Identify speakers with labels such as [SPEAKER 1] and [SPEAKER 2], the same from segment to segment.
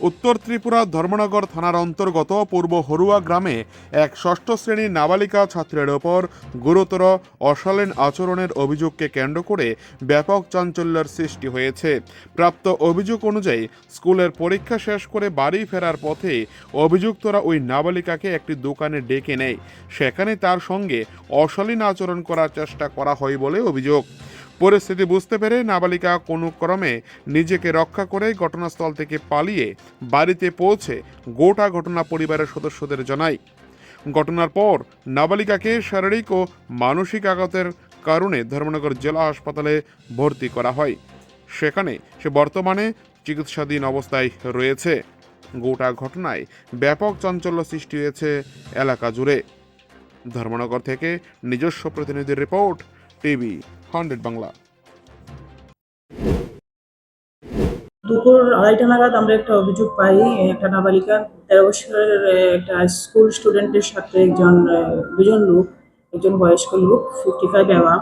[SPEAKER 1] উত্তর ত্রিপুরা ধর্মনগর থানার অন্তর্গত পূর্ব হরুয়া গ্রামে এক ষষ্ঠ শ্রেণির নাবালিকা ছাত্রের ওপর গুরুতর অশালীন আচরণের অভিযোগকে কেন্দ্র করে ব্যাপক চাঞ্চল্যের সৃষ্টি হয়েছে। প্রাপ্ত অভিযোগ অনুযায়ী, স্কুলের পরীক্ষা শেষ করে বাড়ি ফেরার পথে অভিযুক্তরা ওই নাবালিকাকে একটি দোকানে ডেকে নেয়। সেখানে তার সঙ্গে অশালীন আচরণ করার চেষ্টা করা হয় বলে অভিযোগ। পরিস্থিতি বুঝতে পেরে নাবালিকা কোনো ক্রমে নিজেকে রক্ষা করে ঘটনাস্থল থেকে পালিয়ে বাড়িতে পৌঁছে গোটা ঘটনা পরিবারের সদস্যদের জানায়। ঘটনার পর নাবালিকাকে শারীরিক ও মানসিক আঘাতের কারণে ধর্মনগর জেলা হাসপাতালে ভর্তি করা হয়। সেখানে সে বর্তমানে চিকিৎসাধীন অবস্থায় রয়েছে। গোটা ঘটনায় ব্যাপক চাঞ্চল্য সৃষ্টি হয়েছে এলাকা জুড়ে। ধর্মনগর থেকে নিজস্ব প্রতিনিধির রিপোর্ট টিভি হান্ড্রেড বাংলা।
[SPEAKER 2] দুপুর আড়াইটা নাগাদ আমরা একটা অভিযোগ পাই, একটা নাবালিকা, তেরো বছরের একটা স্কুল স্টুডেন্টের সাথে একজন দুজন লোক, একজন বয়স্ক লোক ফিফটি ফাইভ অ্যাভাব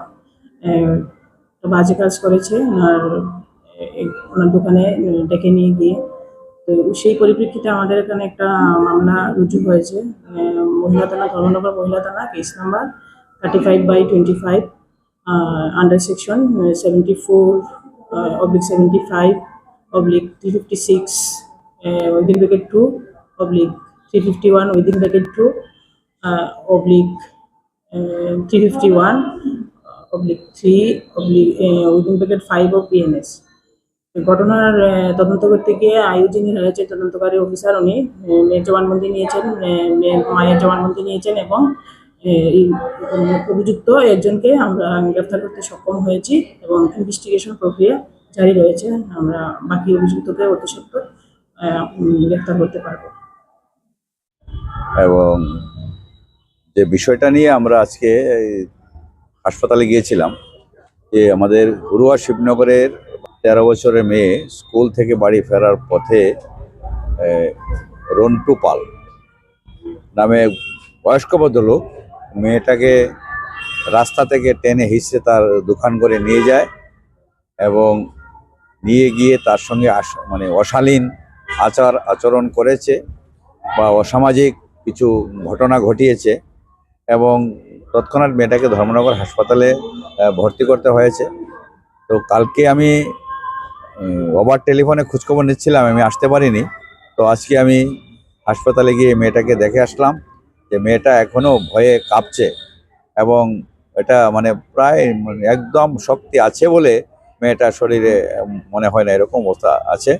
[SPEAKER 2] বাজে কাজ করেছে, ওনার ওনার দোকানে ডেকে নিয়ে গিয়ে। তো সেই পরিপ্রেক্ষিতে আমাদের এখানে একটা মামলা রুজু হয়েছে মহিলা থানা, ধর্মনগর মহিলা থানা case number thirty five by twenty five under section seventy four oblique seventy five oblique 356 uh, within bracket 2 oblique 351 within bracket 2 uh, oblique uh, 351 uh, oblique 3 oblique uh, within bracket 5 of PNS ঘটনার তদন্ত করতে গিয়ে আয়ু যিনি রয়েছে তদন্তকারী officer উনি মেয়ের জবানবন্দি নিয়েছেন মেয়ের মায়ের জবানবন্দি নিয়েছেন এবং অভিযুক্ত একজনকে আমরা গ্রেফতার করতে সক্ষম হয়েছি এবং ইনভেস্টিগেশন প্রক্রিয়া জারি রয়েছে। আমরা বাকি অভিযুক্তকে অতি সত্ত্বর গ্রেফতার করতে পারব।
[SPEAKER 3] এবং যে বিষয়টা নিয়ে আমরা আজকে হাসপাতালে গিয়েছিলাম, যে আমাদের হুরুয়া শিবনগরের তেরো বছরের মেয়ে স্কুল থেকে বাড়ি ফেরার পথে রন্টু পাল নামে বয়স্ক ভদ্রলোক মেয়েটাকে রাস্তা থেকে টেনে হিসে তার দোকান করে নিয়ে যায় এবং নিয়ে গিয়ে তার সঙ্গে মানে অশালীন আচার আচরণ করেছে বা অসামাজিক কিছু ঘটনা ঘটিয়েছে এবং তৎক্ষণাৎ মেয়েটাকে ধর্মনগর হাসপাতালে ভর্তি করতে হয়েছে। তো কালকে আমি ওভার টেলিফোনে খোঁজখবর নিচ্ছিলাম, আমি আসতে পারিনি। তো আজকে আমি হাসপাতালে গিয়ে মেয়েটাকে দেখে আসলাম। যে মেয়েটা এখনও ভয়ে কাঁপছে এবং এটা মানে প্রায় মানে একদম শক্তি আছে বলে মেয়েটার শরীরে মনে হয় না এরকম অবস্থা আছে।